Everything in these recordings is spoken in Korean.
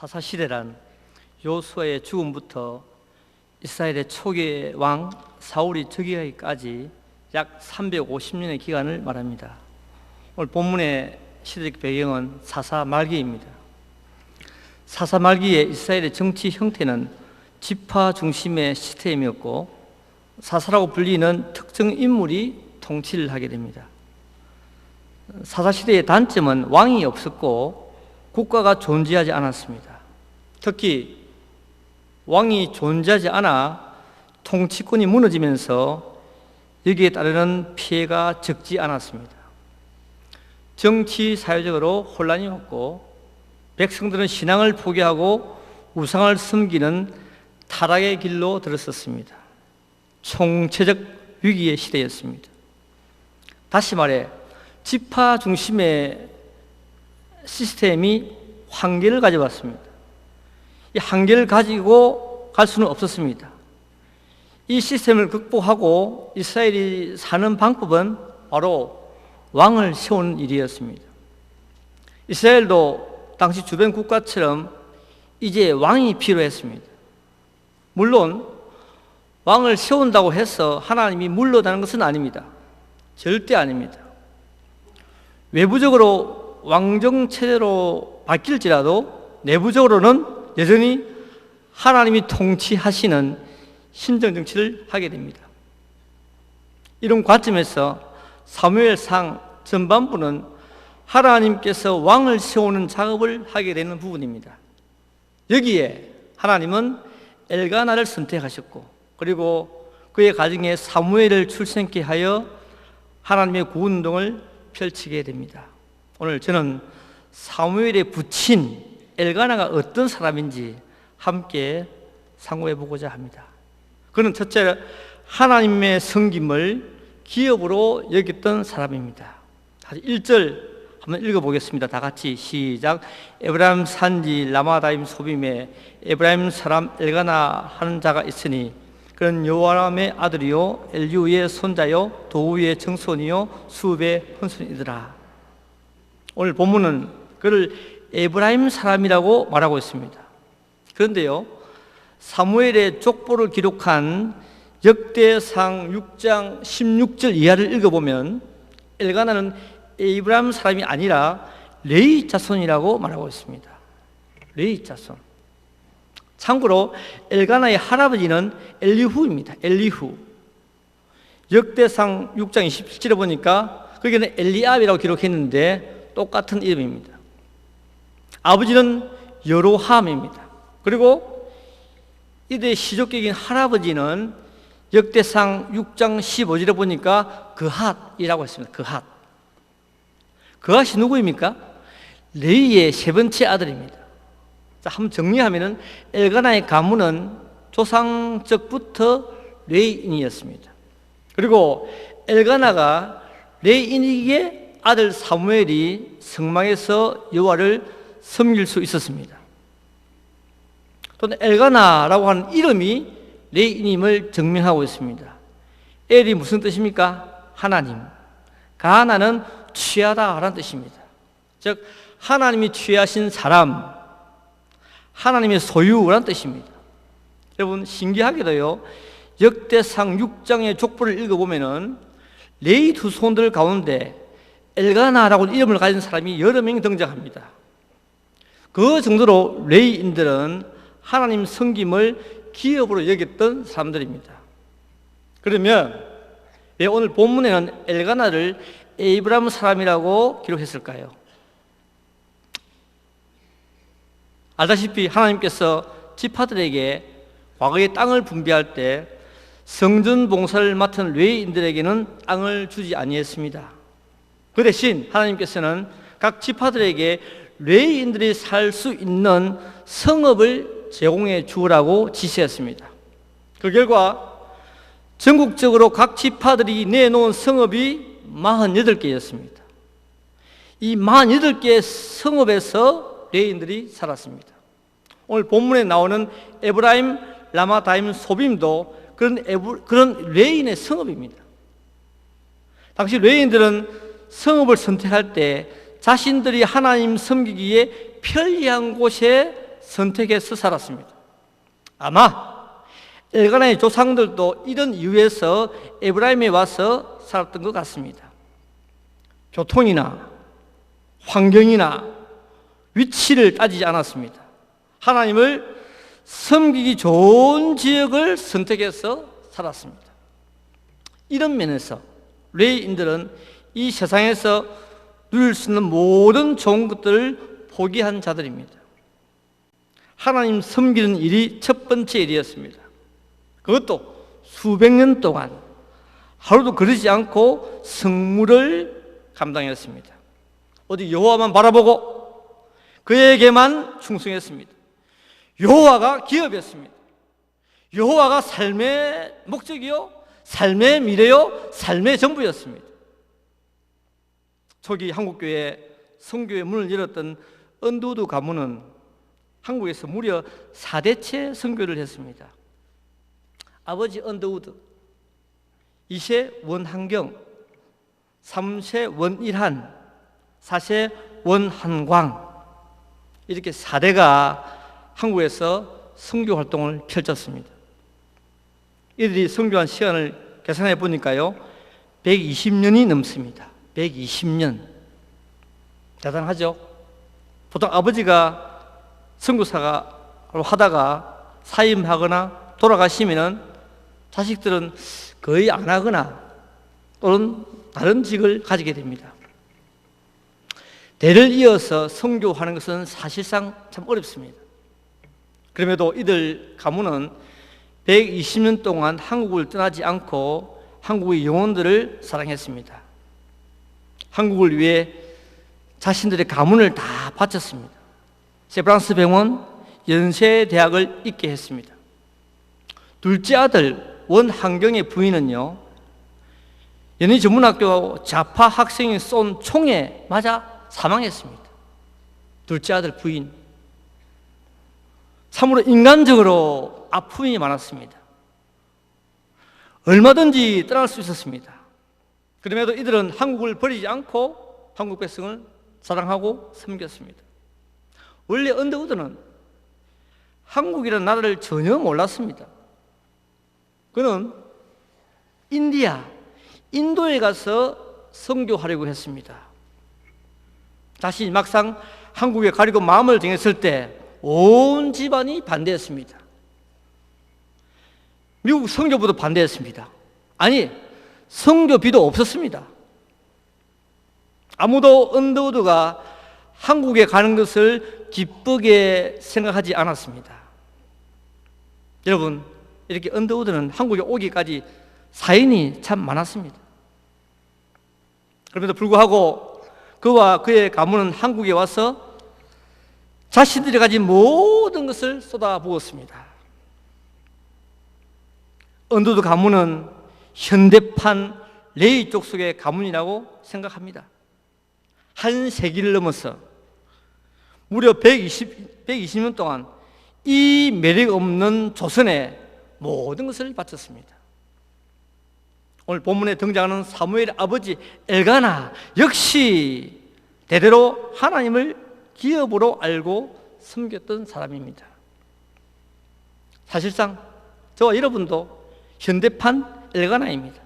사사시대란 요수아의 죽음부터 이스라엘의 초기의 왕 사울이 즉위하기까지 약 350년의 기간을 말합니다. 오늘 본문의 시대적 배경은 사사 말기입니다. 사사 말기의 이스라엘의 정치 형태는 지파 중심의 시스템이었고 사사라고 불리는 특정 인물이 통치를 하게 됩니다. 사사 시대의 단점은 왕이 없었고 국가가 존재하지 않았습니다. 특히 왕이 존재하지 않아 통치권이 무너지면서 여기에 따르는 피해가 적지 않았습니다. 정치 사회적으로 혼란이 없고 백성들은 신앙을 포기하고 우상을 섬기는 타락의 길로 들었었습니다. 총체적 위기의 시대였습니다. 다시 말해 지파 중심의 시스템이 한계를 가져왔습니다. 이 한계를 가지고 갈 수는 없었습니다. 이 시스템을 극복하고 이스라엘이 사는 방법은 바로 왕을 세우는 일이었습니다. 이스라엘도 당시 주변 국가처럼 이제 왕이 필요했습니다. 물론 왕을 세운다고 해서 하나님이 물러나는 것은 아닙니다. 절대 아닙니다. 외부적으로 왕정 체제로 바뀔지라도 내부적으로는 여전히 하나님이 통치하시는 신정 정치를 하게 됩니다. 이런 관점에서 사무엘상 전반부는 하나님께서 왕을 세우는 작업을 하게 되는 부분입니다. 여기에 하나님은 엘가나를 선택하셨고 그리고 그의 가정에 사무엘을 출생케 하여 하나님의 구원 운동을 펼치게 됩니다. 오늘 저는 사무엘의 부친 엘가나가 어떤 사람인지 함께 상고해 보고자 합니다. 그는 첫째 하나님의 성김을 기업으로 여겼던 사람입니다. 1절 한번 읽어보겠습니다. 다 같이 시작. 에브라임 산지 라마다임 소빔에 에브라임 사람 엘가나 하는 자가 있으니 그는 여호와람의 아들이요 엘리우의 손자요 도우의 정손이요 수업의 헌손이더라. 오늘 본문은 그를 에브라임 사람이라고 말하고 있습니다. 그런데요, 사무엘의 족보를 기록한 역대상 6장 16절 이하를 읽어보면 엘가나는 에브라임 사람이 아니라 레이 자손이라고 말하고 있습니다. 레이 자손. 참고로 엘가나의 할아버지는 엘리후입니다. 엘리후. 역대상 6장 27절에 보니까 거기는 엘리압이라고 기록했는데 똑같은 이름입니다. 아버지는 여로함입니다. 그리고 이들의 시족격인 할아버지는 역대상 6장 15절에 보니까 그핫이라고 했습니다. 그핫. 그핫이 누구입니까? 레이의 세 번째 아들입니다. 자, 한번 정리하면은 엘가나의 가문은 조상적부터 레이인이었습니다. 그리고 엘가나가 레이인에게 아들 사무엘이 성망에서 여호와를 섬길 수 있었습니다. 또는 엘가나라고 하는 이름이 레이님을 증명하고 있습니다. 엘이 무슨 뜻입니까? 하나님. 가나는 취하다라는 뜻입니다. 즉 하나님이 취하신 사람, 하나님의 소유라는 뜻입니다. 여러분 신기하게도요. 역대상 6장의 족보를 읽어보면은 레이 두 손들 가운데 엘가나라고 이름을 가진 사람이 여러 명이 등장합니다. 그 정도로 레이인들은 하나님 성김을 기업으로 여겼던 사람들입니다. 그러면 왜 오늘 본문에는 엘가나를 에이브람 사람이라고 기록했을까요? 알다시피 하나님께서 지파들에게 과거의 땅을 분배할 때 성전 봉사를 맡은 레인들에게는 땅을 주지 아니했습니다. 그 대신 하나님께서는 각 지파들에게 레인들이 살 수 있는 성읍을 제공해 주라고 지시했습니다. 그 결과 전국적으로 각 지파들이 내놓은 성읍이 48개였습니다. 이 48개의 성읍에서 레인들이 살았습니다. 오늘 본문에 나오는 에브라임 라마다임 소빔도 그런 에브, 그런 레인의 성읍입니다. 당시 레인들은 성읍을 선택할 때 자신들이 하나님 섬기기에 편리한 곳에 선택해서 살았습니다. 아마 엘가나의 조상들도 이런 이유에서 에브라임에 와서 살았던 것 같습니다. 교통이나 환경이나 위치를 따지지 않았습니다. 하나님을 섬기기 좋은 지역을 선택해서 살았습니다. 이런 면에서 레이인들은 이 세상에서 누릴 수 있는 모든 좋은 것들을 포기한 자들입니다. 하나님 섬기는 일이 첫 번째 일이었습니다. 그것도 수백 년 동안 하루도 그러지 않고 성물을 감당했습니다. 어디 여호와만 바라보고 그에게만 충성했습니다. 여호와가 기업이었습니다. 여호와가 삶의 목적이요, 삶의 미래요, 삶의 전부였습니다. 초기 한국교회 성교회 문을 열었던 언두두 가문은 한국에서 무려 4대째 선교를 했습니다. 아버지 언더우드, 이세 원한경, 삼세 원일한, 사세 원한광 이렇게 4대가 한국에서 선교 활동을 펼쳤습니다. 이들이 선교한 시간을 계산해 보니까요. 120년이 넘습니다. 120년. 대단하죠? 보통 아버지가 선교사가 하다가 사임하거나 돌아가시면은 자식들은 거의 안 하거나 또는 다른 직을 가지게 됩니다. 대를 이어서 선교하는 것은 사실상 참 어렵습니다. 그럼에도 이들 가문은 120년 동안 한국을 떠나지 않고 한국의 영혼들을 사랑했습니다. 한국을 위해 자신들의 가문을 다 바쳤습니다. 세브란스 병원 연세대학을 있게 했습니다. 둘째 아들 원한경의 부인은요, 연희 전문학교 좌파 학생이 쏜 총에 맞아 사망했습니다. 둘째 아들 부인. 참으로 인간적으로 아픔이 많았습니다. 얼마든지 떠날 수 있었습니다. 그럼에도 이들은 한국을 버리지 않고 한국 백성을 사랑하고 섬겼습니다. 원래 언더우드는 한국이라는 나라를 전혀 몰랐습니다. 그는 인디아, 인도에 가서 선교하려고 했습니다. 자신이 막상 한국에 가려고 마음을 정했을 때 온 집안이 반대했습니다. 미국 선교부도 반대했습니다. 아니, 선교비도 없었습니다. 아무도 언더우드가 한국에 가는 것을 기쁘게 생각하지 않았습니다. 여러분, 이렇게 언더우드는 한국에 오기까지 사인이 참 많았습니다. 그럼에도 불구하고 그와 그의 가문은 한국에 와서 자신들이 가진 모든 것을 쏟아부었습니다. 언더우드 가문은 현대판 레이 족 속의 가문이라고 생각합니다. 한 세기를 넘어서 무려 120, 120년 동안 이 매력 없는 조선에 모든 것을 바쳤습니다. 오늘 본문에 등장하는 사무엘의 아버지 엘가나 역시 대대로 하나님을 기업으로 알고 섬겼던 사람입니다. 사실상 저와 여러분도 현대판 엘가나입니다.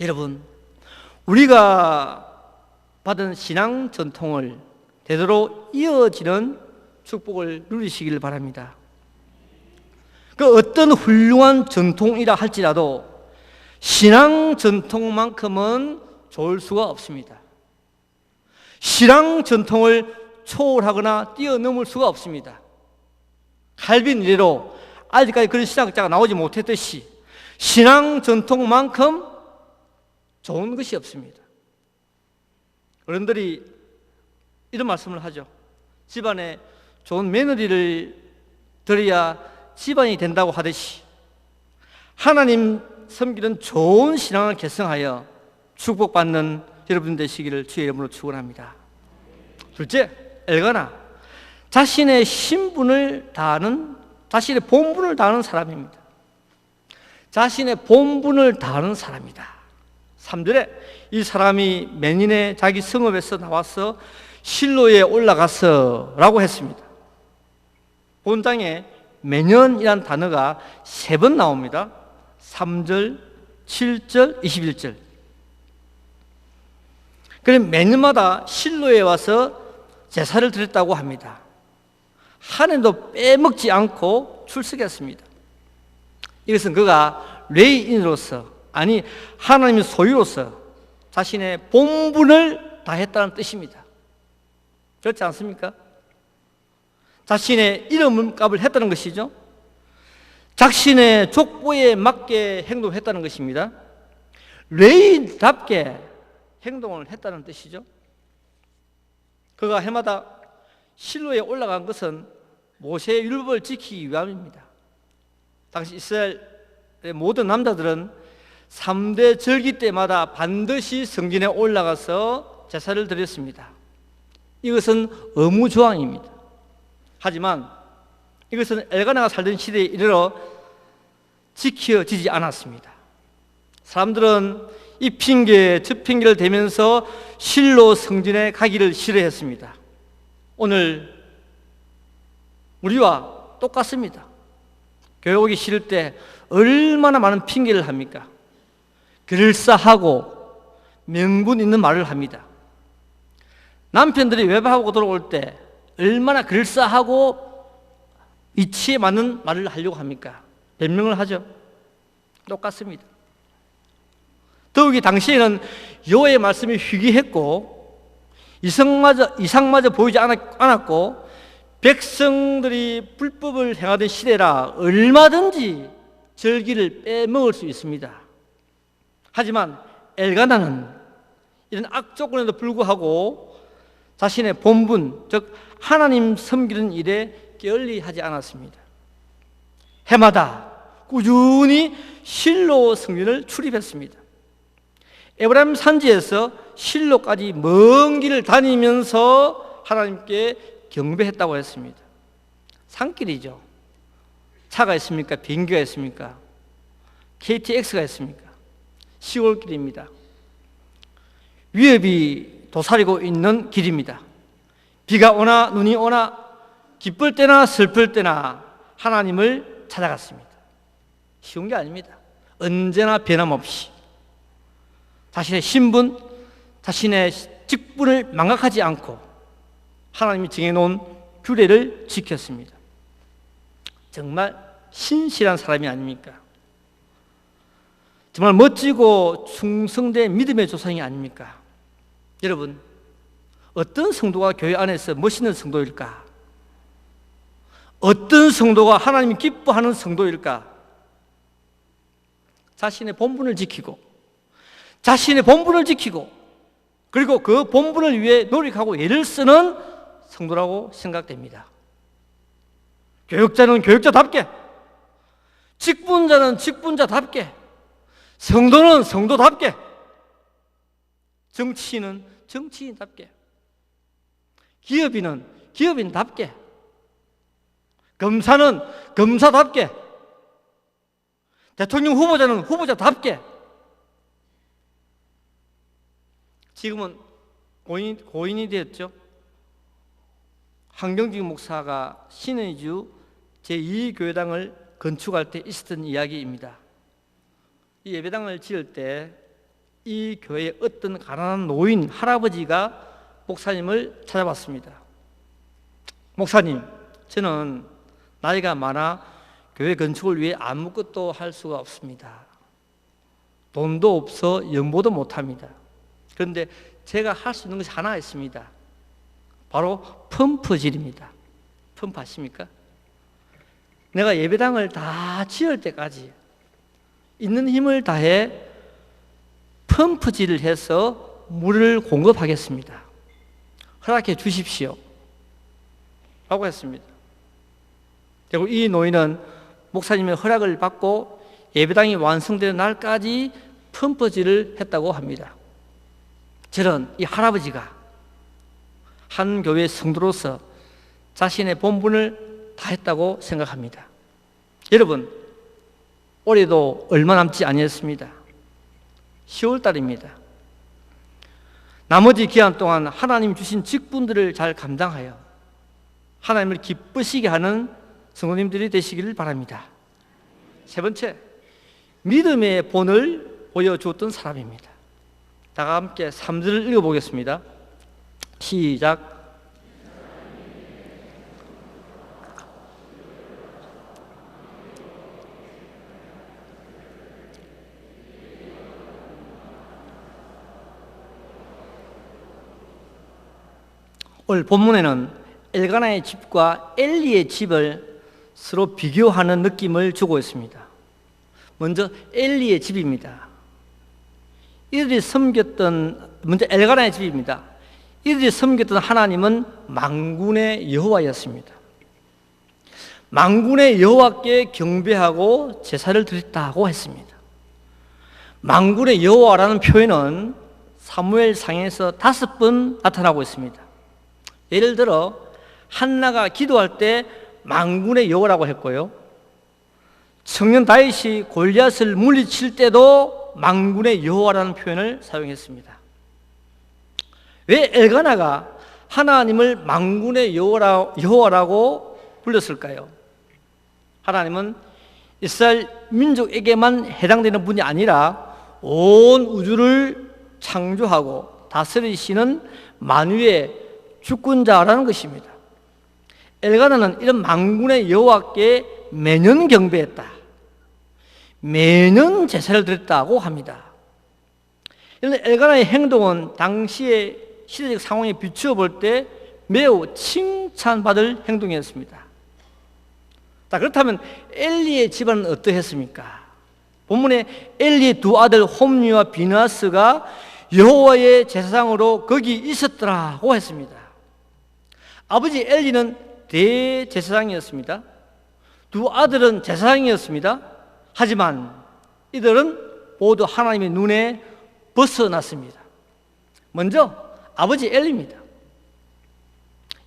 여러분, 우리가 받은 신앙 전통을 대대로 이어지는 축복을 누리시길 바랍니다. 그 어떤 훌륭한 전통이라 할지라도 신앙 전통만큼은 좋을 수가 없습니다. 신앙 전통을 초월하거나 뛰어넘을 수가 없습니다. 칼빈 이래로 아직까지 그런 신학자가 나오지 못했듯이 신앙 전통만큼 좋은 것이 없습니다. 어른들이 이런 말씀을 하죠. 집안에 좋은 며느리를 들여야 집안이 된다고 하듯이 하나님 섬기는 좋은 신앙을 개성하여 축복받는 여러분 되시기를 주의 이름으로 축원합니다. 둘째, 엘가나 자신의 신분을 다하는 자신의 본분을 다하는 사람입니다. 자신의 본분을 다하는 사람이다. 3절에 이 사람이 맨인의 자기 성읍에서 나와서 실로에 올라가서 라고 했습니다. 본장에 매년이란 단어가 세 번 나옵니다. 3절, 7절, 21절. 그럼 매년마다 실로에 와서 제사를 드렸다고 합니다. 한 해도 빼먹지 않고 출석했습니다. 이것은 그가 레이인으로서 아니 하나님의 소유로서 자신의 본분을 다했다는 뜻입니다. 그렇지 않습니까? 자신의 이름값을 했다는 것이죠. 자신의 족보에 맞게 행동했다는 것입니다. 레인답게 행동을 했다는 뜻이죠. 그가 해마다 실로에 올라간 것은 모세의 율법을 지키기 위함입니다. 당시 이스라엘의 모든 남자들은 3대 절기 때마다 반드시 성전에 올라가서 제사를 드렸습니다. 이것은 의무 조항입니다. 하지만 이것은 엘가나가 살던 시대에 이르러 지켜지지 않았습니다. 사람들은 이 핑계, 저 핑계를 대면서 실로 성전에 가기를 싫어했습니다. 오늘 우리와 똑같습니다. 오기 싫을 때 얼마나 많은 핑계를 합니까? 그럴싸하고 명분 있는 말을 합니다. 남편들이 외박하고 들어올 때 얼마나 그럴싸하고 이치에 맞는 말을 하려고 합니까? 변명을 하죠. 똑같습니다. 더욱이 당시에는 여호의 말씀이 희귀했고 이성마저 이상마저 보이지 않았고 백성들이 불법을 행하던 시대라 얼마든지 절기를 빼먹을 수 있습니다. 하지만 엘가나는 이런 악조건에도 불구하고 자신의 본분, 즉 하나님 섬기는 일에 게을리 하지 않았습니다. 해마다 꾸준히 실로 성전을 출입했습니다. 에브라임 산지에서 실로까지 먼 길을 다니면서 하나님께 경배했다고 했습니다. 산길이죠. 차가 있습니까? 비행기가 있습니까? KTX가 있습니까? 시골길입니다. 위협이 도사리고 있는 길입니다. 비가 오나 눈이 오나 기쁠 때나 슬플 때나 하나님을 찾아갔습니다. 쉬운 게 아닙니다. 언제나 변함없이 자신의 신분, 자신의 직분을 망각하지 않고 하나님이 정해놓은 규례를 지켰습니다. 정말 신실한 사람이 아닙니까? 정말 멋지고 충성된 믿음의 조상이 아닙니까? 여러분, 어떤 성도가 교회 안에서 멋있는 성도일까? 어떤 성도가 하나님이 기뻐하는 성도일까? 자신의 본분을 지키고, 자신의 본분을 지키고, 그리고 그 본분을 위해 노력하고 애를 쓰는 성도라고 생각됩니다. 교육자는 교육자답게, 직분자는 직분자답게, 성도는 성도답게, 정치인은 정치인답게, 기업인은 기업인답게, 검사는 검사답게, 대통령 후보자는 후보자답게, 지금은 고인, 고인이 되었죠. 황경직 목사가 신의주 제2교회당을 건축할 때 있었던 이야기입니다. 이 예배당을 지을 때 이 교회의 어떤 가난한 노인 할아버지가 목사님을 찾아봤습니다. 목사님, 저는 나이가 많아 교회 건축을 위해 아무것도 할 수가 없습니다. 돈도 없어 연보도 못합니다. 그런데 제가 할 수 있는 것이 하나 있습니다. 바로 펌프질입니다. 펌프 아십니까? 내가 예배당을 다 지을 때까지 있는 힘을 다해 펌프질을 해서 물을 공급하겠습니다. 허락해 주십시오. 라고 했습니다. 그리고 이 노인은 목사님의 허락을 받고 예배당이 완성되는 날까지 펌프질을 했다고 합니다. 저는 이 할아버지가 한 교회 성도로서 자신의 본분을 다했다고 생각합니다. 여러분, 올해도 얼마 남지 아니었습니다. 10월 달입니다. 나머지 기간 동안 하나님 주신 직분들을 잘 감당하여 하나님을 기쁘시게 하는 성도님들이 되시기를 바랍니다. 세 번째, 믿음의 본을 보여주었던 사람입니다. 다 함께 3절을 읽어보겠습니다. 시작. 오늘 본문에는 엘가나의 집과 엘리의 집을 서로 비교하는 느낌을 주고 있습니다. 먼저 엘리의 집입니다. 이들이 섬겼던 먼저 엘가나의 집입니다. 이들이 섬겼던 하나님은 망군의 여호와였습니다. 망군의 여호와께 경배하고 제사를 드렸다고 했습니다. 망군의 여호와라는 표현은 사무엘 상에서 다섯 번 나타나고 있습니다. 예를 들어 한나가 기도할 때 망군의 여호라고 했고요. 청년 다윗이 골리앗을 물리칠 때도 망군의 여호와라는 표현을 사용했습니다. 왜 엘가나가 하나님을 망군의 여호와라고 불렀을까요? 하나님은 이스라엘 민족에게만 해당되는 분이 아니라 온 우주를 창조하고 다스리시는 만유의 주권자라는 것입니다. 엘가나는 이런 망군의 여호와께 매년 경배했다. 매년 제사를 드렸다고 합니다. 이런 엘가나의 행동은 당시의 시대적 상황에 비추어 볼 때 매우 칭찬받을 행동이었습니다. 자, 그렇다면 엘리의 집안은 어떠했습니까? 본문에 엘리의 두 아들 홈리와 비나스가 여호와의 제사장으로 거기 있었더라고 했습니다. 아버지 엘리는 대제사장이었습니다. 두 아들은 제사장이었습니다. 하지만 이들은 모두 하나님의 눈에 벗어났습니다. 먼저 아버지 엘리입니다.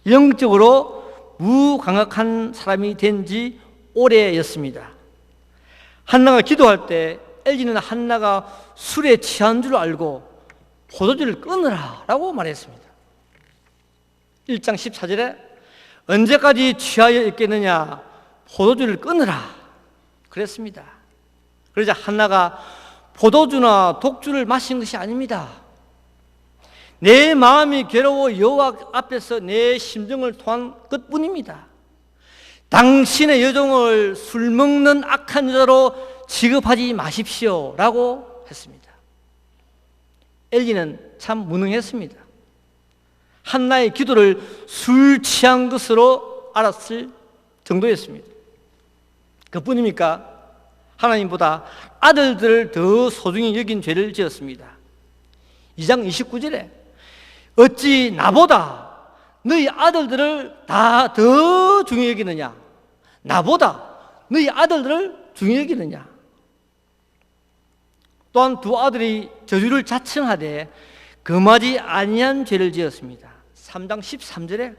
영적으로 무강력한 사람이 된 지 오래였습니다. 한나가 기도할 때 엘리는 한나가 술에 취한 줄 알고 포도주를 끊으라 라고 말했습니다. 1장 14절에 언제까지 취하여 있겠느냐 포도주를 끊으라 그랬습니다. 그러자 한나가 포도주나 독주를 마신 것이 아닙니다. 내 마음이 괴로워 여호와 앞에서 내 심정을 토한 것뿐입니다. 당신의 여종을 술 먹는 악한 여자로 취급하지 마십시오라고 했습니다. 엘리는 참 무능했습니다. 한나의 기도를 술 취한 것으로 알았을 정도였습니다. 그뿐입니까? 하나님보다 아들들을 더 소중히 여긴 죄를 지었습니다. 2장 29절에 어찌 나보다 너희 아들들을 다 더 중히 여기느냐? 나보다 너희 아들들을 중히 여기느냐? 또한 두 아들이 저주를 자청하되 금하지 아니한 죄를 지었습니다. 3장 13절에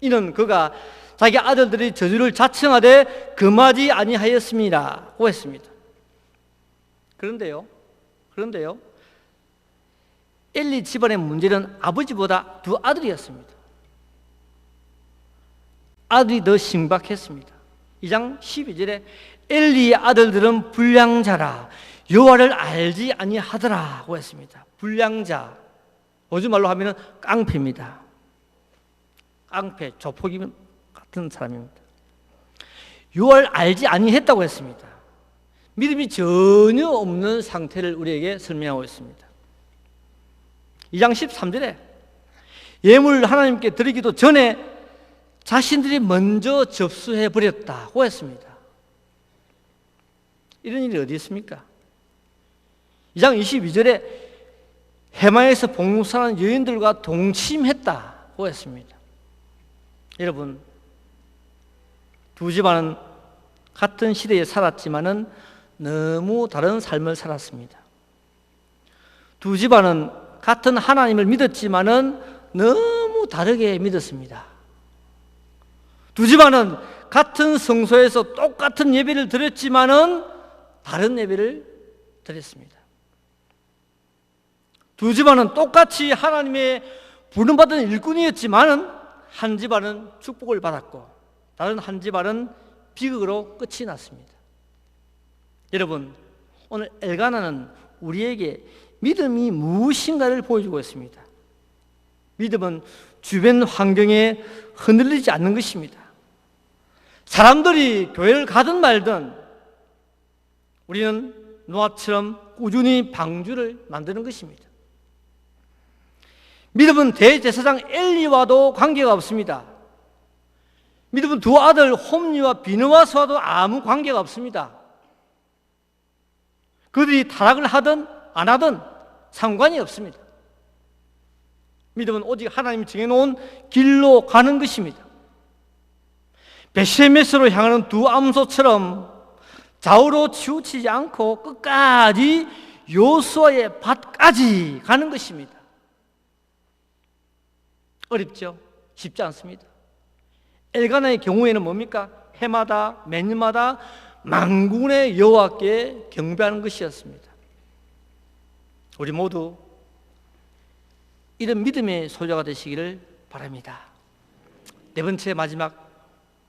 이는 그가 자기 아들들이 저주를 자청하되 금하지 아니하였습니다고 했습니다. 그런데요, 그런데요, 엘리 집안의 문제는 아버지보다 두 아들이었습니다. 아들이 더 심각했습니다. 2장 12절에 엘리의 아들들은 불량자라 여호와를 알지 아니하더라고 했습니다. 불량자 요즘 말로 하면은 깡패입니다. 깡패, 조폭이 같은 사람입니다. 여호와를 알지 아니했다고 했습니다. 믿음이 전혀 없는 상태를 우리에게 설명하고 있습니다. 2장 13절에 예물 하나님께 드리기도 전에 자신들이 먼저 접수해 버렸다고 했습니다. 이런 일이 어디 있습니까? 2장 22절에 해마에서 복무사는 여인들과 동침했다고 했습니다. 여러분, 두 집안은 같은 시대에 살았지만은 너무 다른 삶을 살았습니다. 두 집안은 같은 하나님을 믿었지만은 너무 다르게 믿었습니다. 두 집안은 같은 성소에서 똑같은 예배를 드렸지만은 다른 예배를 드렸습니다. 두 집안은 똑같이 하나님의 부름받은 일꾼이었지만은 한 집안은 축복을 받았고 다른 한 집안은 비극으로 끝이 났습니다. 여러분, 오늘 엘가나는 우리에게 믿음이 무엇인가를 보여주고 있습니다. 믿음은 주변 환경에 흔들리지 않는 것입니다. 사람들이 교회를 가든 말든 우리는 노아처럼 꾸준히 방주를 만드는 것입니다. 믿음은 대제사장 엘리와도 관계가 없습니다. 믿음은 두 아들 홈리와 비느와스와도 아무 관계가 없습니다. 그들이 타락을 하든 안 하든 상관이 없습니다. 믿음은 오직 하나님이 정해놓은 길로 가는 것입니다. 베시메스로 향하는 두 암소처럼 좌우로 치우치지 않고 끝까지 요수아의 밭까지 가는 것입니다. 어렵죠? 쉽지 않습니다. 엘가나의 경우에는 뭡니까? 해마다 매년마다 만군의 여호와께 경배하는 것이었습니다. 우리 모두 이런 믿음의 소자가 되시기를 바랍니다. 네 번째 마지막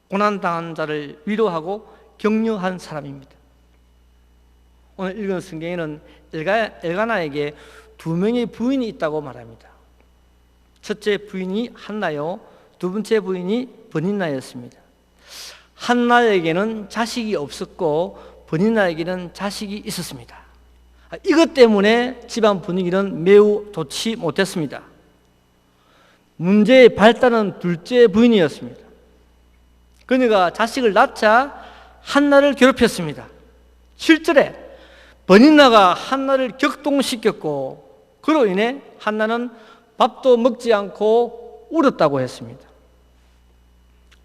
고난당한 자를 위로하고 격려한 사람입니다. 오늘 읽은 성경에는 엘가, 엘가나에게 두 명의 부인이 있다고 말합니다. 첫째 부인이 한나요, 두 번째 부인이 버니나였습니다. 한나에게는 자식이 없었고 버니나에게는 자식이 있었습니다. 아, 이것 때문에 집안 분위기는 매우 좋지 못했습니다. 문제의 발단은 둘째 부인이었습니다. 그녀가 자식을 낳자 한나를 괴롭혔습니다. 7절에 버니나가 한나를 격동시켰고 그로 인해 한나는 밥도 먹지 않고 울었다고 했습니다.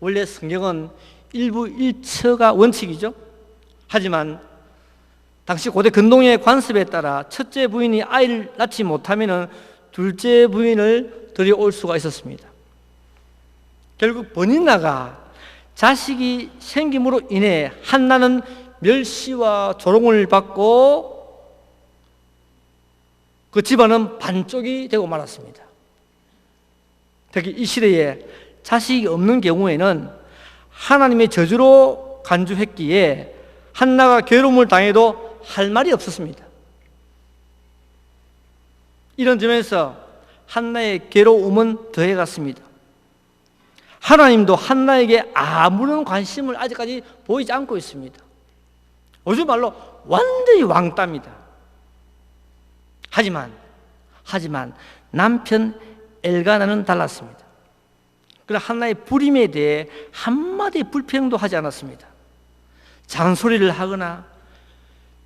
원래 성경은 일부 일처가 원칙이죠. 하지만 당시 고대 근동의 관습에 따라 첫째 부인이 아이를 낳지 못하면 둘째 부인을 들여올 수가 있었습니다. 결국 버니나가 자식이 생김으로 인해 한나는 멸시와 조롱을 받고 그 집안은 반쪽이 되고 말았습니다. 특히 이 시대에 자식이 없는 경우에는 하나님의 저주로 간주했기에 한나가 괴로움을 당해도 할 말이 없었습니다. 이런 점에서 한나의 괴로움은 더해갔습니다. 하나님도 한나에게 아무런 관심을 아직까지 보이지 않고 있습니다. 요즘 말로 완전히 왕따입니다. 하지만, 하지만 남편 엘가나는 달랐습니다. 그러나 한나의 불임에 대해 한마디 불평도 하지 않았습니다. 잔소리를 하거나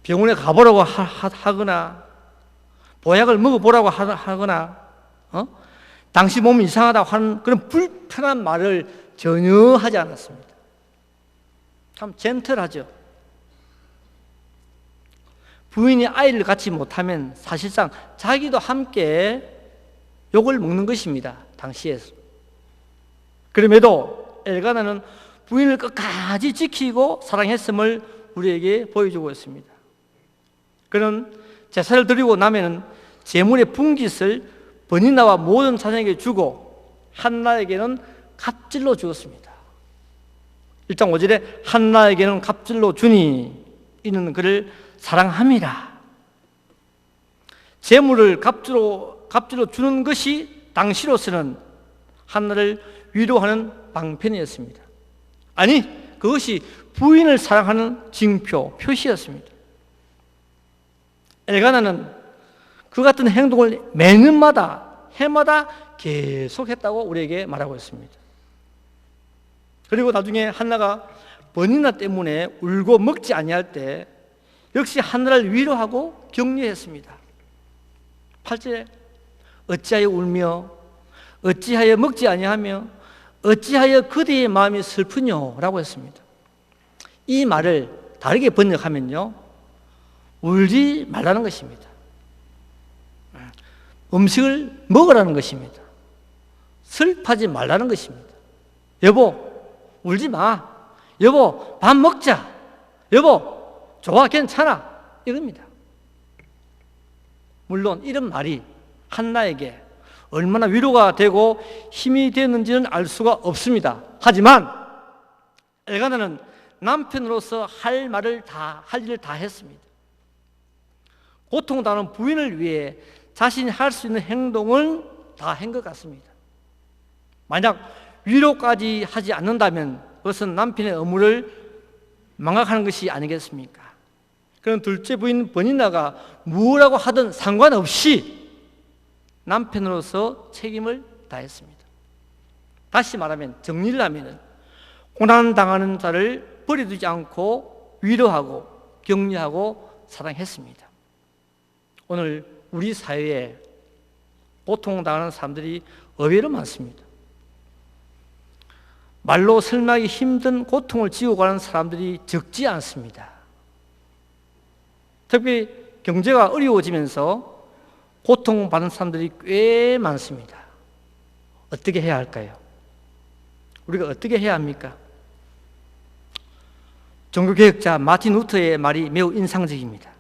병원에 가보라고 하 거나 보약을 먹어보라고 하 거나 어? 당신 몸이 이상하다고 하는 그런 불편한 말을 전혀 하지 않았습니다. 참 젠틀하죠. 부인이 아이를 갖지 못하면 사실상 자기도 함께 욕을 먹는 것입니다. 당시에. 그럼에도 엘가나는 부인을 끝까지 지키고 사랑했음을 우리에게 보여주고 있습니다. 그는 제사를 드리고 나면은 재물의 분깃을 버니나와 모든 자녀에게 주고 한나에게는 갑질로 주었습니다. 1장 5절에 한나에게는 갑질로 주니 이는 그를 사랑합니다. 재물을 갑질로, 갑질로 주는 것이 당시로서는 한나를 위로하는 방편이었습니다. 아니, 그것이 부인을 사랑하는 징표, 표시였습니다. 엘가나는 그 같은 행동을 매년마다 해마다 계속했다고 우리에게 말하고 있습니다. 그리고 나중에 한나가 번이나 때문에 울고 먹지 아니할 때 역시 한나를 위로하고 격려했습니다. 8절에 어찌하여 울며 어찌하여 먹지 아니하며 어찌하여 그대의 마음이 슬프뇨라고 했습니다. 이 말을 다르게 번역하면요. 울지 말라는 것입니다. 음식을 먹으라는 것입니다. 슬퍼하지 말라는 것입니다. 여보, 울지 마. 여보, 밥 먹자. 여보, 좋아, 괜찮아. 이럽니다. 물론 이런 말이 한나에게 얼마나 위로가 되고 힘이 되는지는 알 수가 없습니다. 하지만 엘가나는 남편으로서 할 말을 다, 할 일을 다 했습니다. 고통당하는 부인을 위해 자신이 할 수 있는 행동을 다 한 것 같습니다. 만약 위로까지 하지 않는다면 그것은 남편의 의무를 망각하는 것이 아니겠습니까? 그런 둘째 부인 버니나가 무엇라고 하든 상관없이 남편으로서 책임을 다했습니다. 다시 말하면 정리를 하면 고난 당하는 자를 버려두지 않고 위로하고 격려하고 사랑했습니다. 오늘 우리 사회에 고통당하는 사람들이 의외로 많습니다. 말로 설명하기 힘든 고통을 지고 가는 사람들이 적지 않습니다. 특히 경제가 어려워지면서 고통받는 사람들이 꽤 많습니다. 어떻게 해야 할까요? 우리가 어떻게 해야 합니까? 종교개혁자 마틴 루터의 말이 매우 인상적입니다.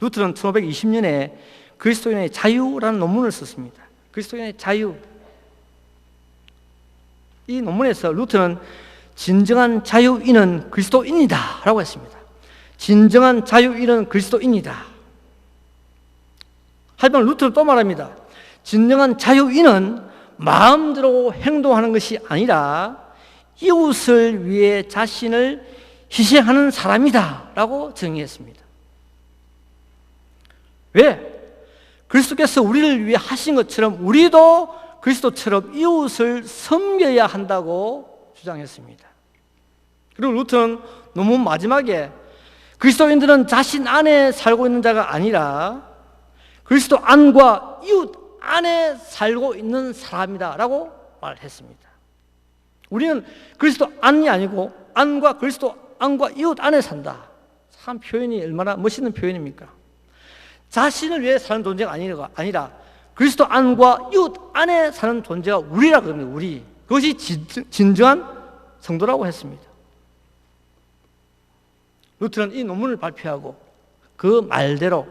루터는 1520년에 그리스도인의 자유라는 논문을 썼습니다. 그리스도인의 자유. 이 논문에서 루터는 진정한 자유인은 그리스도인이다 라고 했습니다. 진정한 자유인은 그리스도인이다. 하지만 루터는 또 말합니다. 진정한 자유인은 마음대로 행동하는 것이 아니라 이웃을 위해 자신을 희생하는 사람이다 라고 정의했습니다. 왜? 그리스도께서 우리를 위해 하신 것처럼 우리도 그리스도처럼 이웃을 섬겨야 한다고 주장했습니다. 그리고 루터는 논문 마지막에 그리스도인들은 자신 안에 살고 있는 자가 아니라 그리스도 안과 이웃 안에 살고 있는 사람이다라고 말했습니다. 우리는 그리스도 안이 아니고 안과 그리스도 안과 이웃 안에 산다. 참 표현이 얼마나 멋있는 표현입니까? 자신을 위해 사는 존재가 아니라 그리스도 안과 이웃 안에 사는 존재가 우리라 그럽니다. 우리. 그것이 진정한 성도라고 했습니다. 루트는 이 논문을 발표하고 그 말대로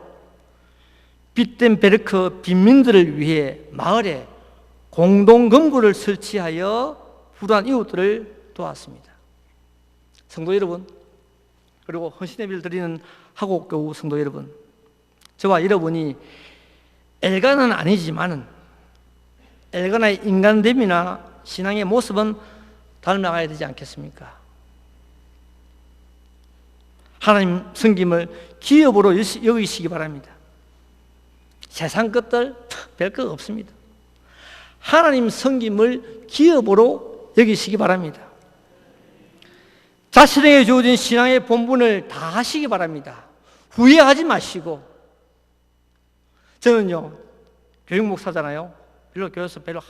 빗덴베르크 빈민들을 위해 마을에 공동 금구를 설치하여 불우한 이웃들을 도왔습니다. 성도 여러분, 그리고 헌신의 비를 드리는 하곡교우 성도 여러분, 저와 여러분이 엘가는 아니지만은 엘가나의 인간됨이나 신앙의 모습은 닮아가야 되지 않겠습니까? 하나님 섬김을 기업으로 여기시기 바랍니다. 세상 것들 별거 없습니다. 하나님 섬김을 기업으로 여기시기 바랍니다. 자신에게 주어진 신앙의 본분을 다 하시기 바랍니다. 후회하지 마시고 저는요 교육 목사잖아요. 별로 교회에서 별로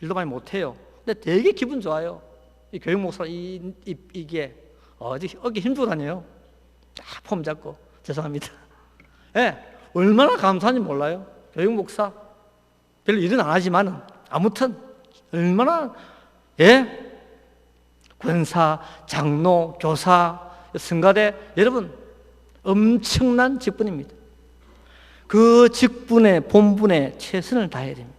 일도 많이 못해요. 근데 되게 기분 좋아요. 이 교육 목사 이, 이, 이게 어디 어깨 힘주고 다녀요. 폼 잡고 죄송합니다. 예, 네, 얼마나 감사한지 몰라요. 교육 목사 별로 일은 안 하지만은 아무튼 얼마나 예 권사, 장로, 교사, 성가대 여러분 엄청난 직분입니다. 그 직분의 본분에 최선을 다해야 됩니다.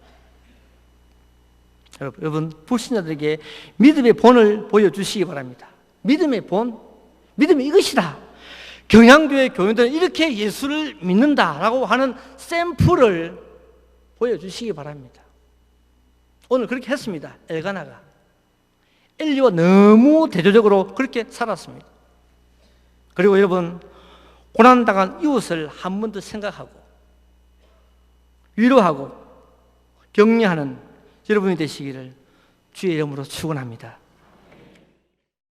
여러분 불신자들에게 믿음의 본을 보여주시기 바랍니다. 믿음의 본, 믿음이 이것이다. 경향교회 교인들은 이렇게 예수를 믿는다라고 하는 샘플을 보여주시기 바랍니다. 오늘 그렇게 했습니다. 엘가나가. 엘리와 너무 대조적으로 그렇게 살았습니다. 그리고 여러분, 고난당한 이웃을 한 번 더 생각하고, 위로하고, 격려하는 여러분이 되시기를 주의 이름으로 축원합니다.